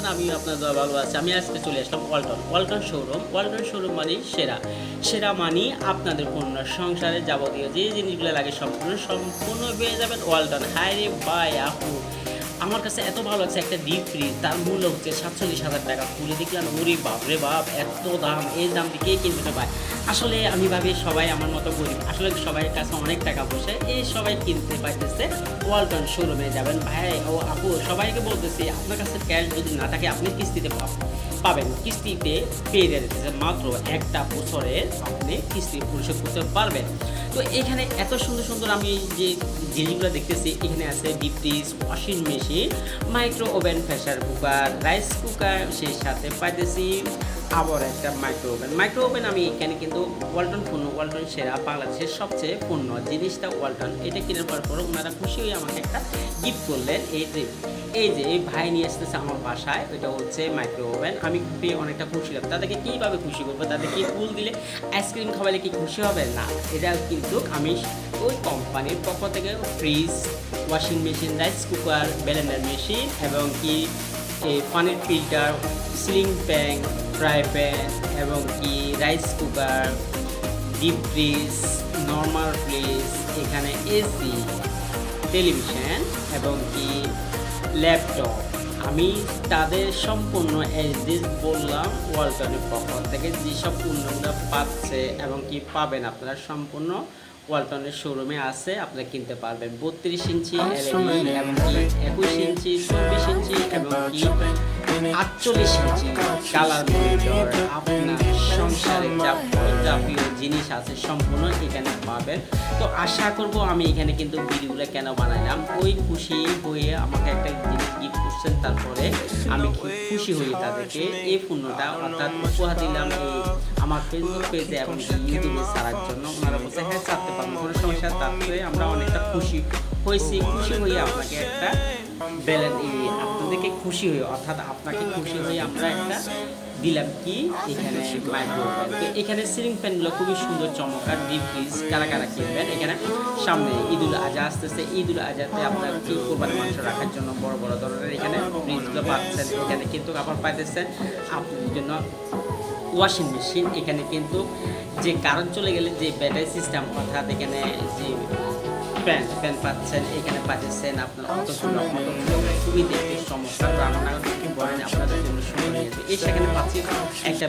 আছেন আমি আপনার ভালো আছি। আমি আজকে চলে আসলাম Walton. Walton showroom. Walton showroom মানে সেরা। সেরা মানে আপনাদের পণ্য সংসারে যাবতীয় যে জিনিসগুলো লাগে সম্পূর্ণ সম্পূর্ণ পেয়ে যাবেন ওয়ালটন। হাই রে বাই আপু। আমার কাছে এত ভালো লাগছে একটা ডিপ ফ্রিজ তার মূল্য হচ্ছে সাতচল্লিশ হাজার টাকা। খুলে দেখলাম, ওরে বাপ রে বাপ, এত দাম, এই দাম দিয়ে কে কিনতে পায় আসলে আমি ভাবি সবাই আমার মতো গরিব। আসলে সবাই কাছে অনেক টাকা বসে এই সবাই কিনতে পাইতেছে। ওয়ালটন শোরুমে যাবেন। ভাই, ও আপু, সবাইকে বলতেছি, আপনার কাছে ক্যাশ যদি না থাকে, আপনি কিস্তিতে পাবেন। কিস্তিতে পেয়ে যেতেছে মাত্র একটা বছরে আপনি কিস্তি পরিশোধ করতে পারবেন। তো এখানে এত সুন্দর সুন্দর আমি যে জিনিসগুলো দেখতেছি, এখানে আছে deep fridge washing machine micro oven pressure cooker rice cooker সেই সাথে পাইতেছি আবার একটা মাইক্রো ওভেন মাইক্রো ওভেন আমি এখানে কিন্তু ওয়ালটন পণ্য ওয়ালটন সেরা বাংলাদেশের সবচেয়ে পণ্য। জিনিসটা ওয়ালটন এটা কেনার পর পর ওনারা খুশি হয়ে আমাকে একটা গিফট করলেন। এই যে এই যে, এই ভাই নিয়ে আসতেছে আমার বাসায়, ওইটা হচ্ছে মাইক্রো ওভেন আমি পেয়ে অনেকটা খুশি হলাম। তাদেরকে কীভাবে খুশি করব? তাদেরকে ফুল দিলে আইসক্রিম খাওয়ালে কি খুশি হবে? না, এটা কিন্তু আমি ওই কোম্পানির পক্ষ থেকে fridge washing machine rice cooker blender machine এবং কি পানির filter ceiling pan fry pan এবং কি rice cooker deep fridge normal fridge এখানে এসি টেলিভিশন এবং কি ল্যাপটপ আমি তাদের সম্পূর্ণ অ্যাড্রেস বললাম ওয়ালটনের পক্ষ থেকে যেসব পণ্যগুলো পাচ্ছে এবং কি পাবেন আপনারা সম্পূর্ণ ওয়ালটনের শোরুমে আছে আপনারা কিনতে পারবেন। বত্রিশ ইঞ্চি এলইডি এবং কি একুশ ইঞ্চি চব্বিশ ইঞ্চি এবং কি আটচল্লিশ ইঞ্চি কালার মনিটর আপনার সংসারে যাবতীয় জিনিস আছে সম্পূর্ণ এখানে পাবেন। তো আশা করব আমি এখানে কিন্তু ভিডিওগুলো কেন বানাইলাম? ওই খুশি হয়ে আমাকে একটা জিনিস গিফট করছেন তারপরে আমি খুশি হই তাদেরকে এই পণ্যটা অর্থাৎ উপহার দিলাম এই আমার ফেসবুক পেজে এবং ইউটিউবে ছাড়ার জন্য। ওনারা বলছে হ্যাঁ ছাড়তে পারব কোনো সমস্যা তারপরে আমরা অনেকটা খুশি হয়েছি। খুশি হয়ে আপনাকে একটা ব্যালেন্স খুশি হয়ে, অর্থাৎ আপনাকে খুশি হয়ে আমরা একটা দিলাম কি এখানে মাইক্রো তো এখানে সিলিং ফ্যানগুলো খুবই সুন্দর, চমৎকার ডিপ ফ্রিজ কারা কারা কিনবেন? এখানে সামনে ঈদুল আজহা আসতেছে। ঈদুল আজহাতে আপনার কি কোরবানি মাংস রাখার জন্য বড় বড় ধরনের এখানে ফ্রিজগুলো পাচ্ছেন, এখানে কিন্তু আবার পাইতেছেন আপনার জন্য ওয়াশিং মেশিন এখানে কিন্তু যে কারণ চলে গেলে যে ব্যাটারি সিস্টেম অর্থাৎ এখানে যে ফ্যান প্যান্ট পাচ্ছেন এখানে পাচ্ছেন আপনার অতগুলো অতগুলো খুবই দেখতে চমৎকার রান্না বলেন আপনাদের জন্য সুন্দর এই সেখানে পাচ্ছি একটা